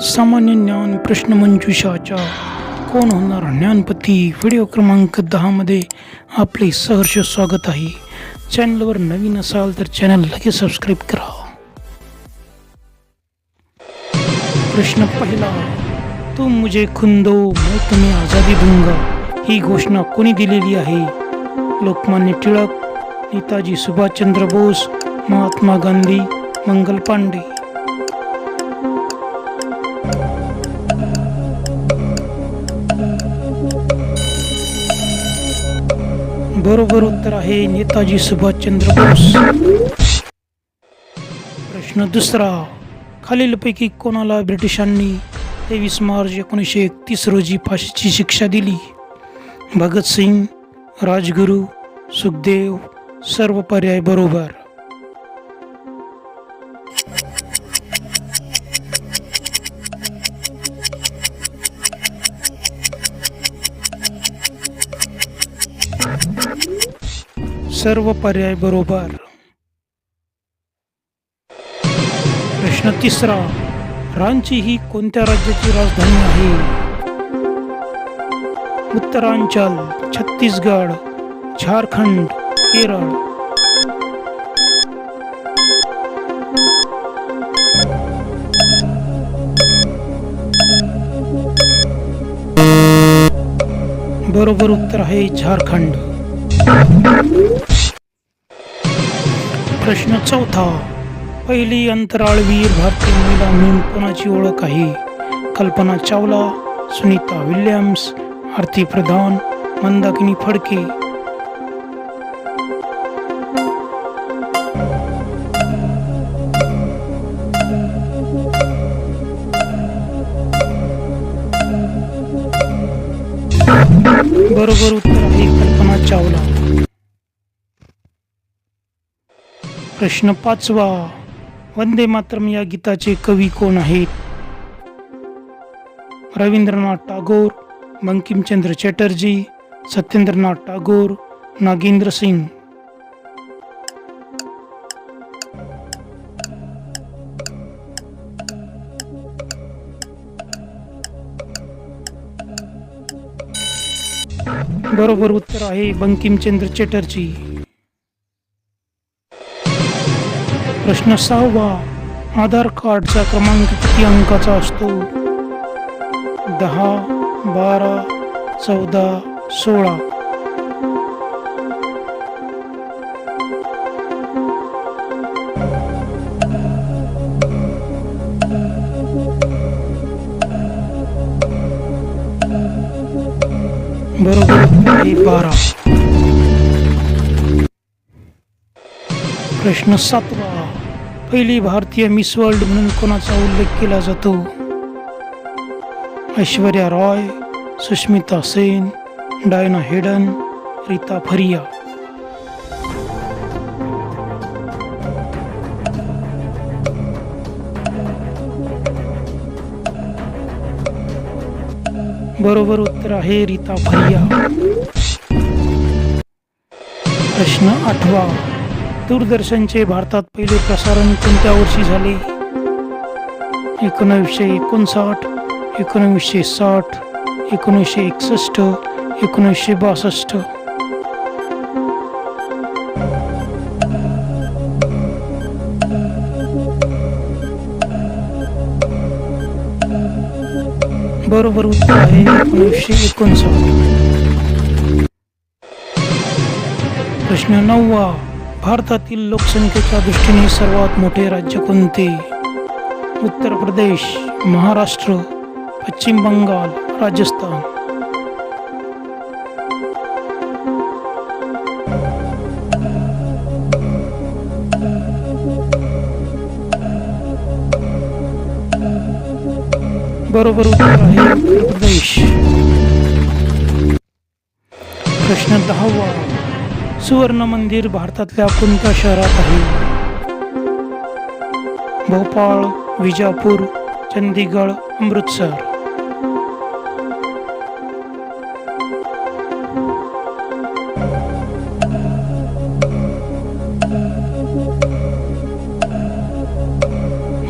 सामान्य ज्ञान प्रश्नमंजुषाच्या कोण होणार ज्ञानपती? व्हिडिओ क्रमांक दहामध्ये आपले सहर्ष स्वागत आहे. चॅनलवर नवीन असाल तर चॅनल लगेच सबस्क्राईब करा. प्रश्न पहिला तुम मुझे खुंदो मैं तुम्हें आझादी दूंगा ही घोषणा कोणी दिलेली आहे? लोकमान्य टिळक नेताजी सुभाषचंद्र बोस महात्मा गांधी मंगल पांडे. बरोबर उत्तर आहे नेताजी सुभाषचंद्र बोस. प्रश्न दुसरा खालीलपैकी कोणाला ब्रिटिशांनी तेवीस मार्च एकोणीसशे एकतीस रोजी फाशीची शिक्षा दिली? भगतसिंग राजगुरू सुखदेव सर्व पर्याय बरोबर. सर्व पर्याय बरोबर. प्रश्न तिसरा रांची ही कोणत्या राज्याची राजधानी आहे? उत्तरांचल छत्तीसगड झारखंड केरळ. बरोबर उत्तर आहे झारखंड. प्रश्न चौथा. पहिली अंतराळवीर भारतीय महिला म्हणून कोणाची ओळख आहे? कल्पना चावला सुनीता विल्यम्स आरती प्रधान मंदाकिनी फडके. बरोबर उत्तर आहे प्रश्न पाचवा. वंदे मातरम या गीताचे कवी कोण आहेत? रवींद्रनाथ टागोर बंकिमचंद्र चॅटर्जी सत्येंद्रनाथ टागोर नागेंद्र सिंग. बरोबर उत्तर आहे बंकिमचंद्र चॅटर्जी. प्रश्न सहावा. आधार कार्डचा क्रमांक किती अंकाचा असतो? दहा बारा चौदा सोळा. बरोबर बारा. प्रश्न सातवा. पहिली भारतीय मिस वर्ल्ड म्हणून कोणाचा उल्लेख केला जातो? ऐश्वर्या रॉय सुष्मिता सेन डायना हेडन रीता फरिया. बरोबर उत्तर आहे रीता फरिया. प्रश्न आठवा. दूरदर्शनचे भारतात पहिले प्रसारण कोणत्या वर्षी झाले? एकोणीसशे एकोणसाठ एकोणवीसशे साठ एकोणीसशे एकसष्ट एकोणीसशे बासष्ट. बरोबर उत्तर आहे एकोणीसशे एकोणसाठ. प्रश्न नववा. भारतातील लोकसंख्येच्या दृष्टीने सर्वात मोठे राज्य कोणते? उत्तर प्रदेश महाराष्ट्र पश्चिम बंगाल राजस्थान. बरोबर उत्तर आहे उत्तर प्रदेश. प्रश्न दहावा. सुवर्ण मंदिर भारतातल्या कोणत्या शहरात आहे? भोपाळ विजापूर चंदीगड अमृतसर.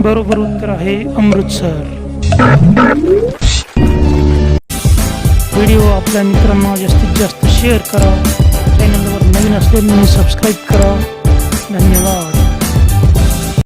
बरोबर उत्तर आहे अमृतसर. व्हिडिओ आपल्या मित्रांना जास्तीत जास्त शेअर करा. नवीन असल्याने सबस्क्राईब करा. धन्यवाद.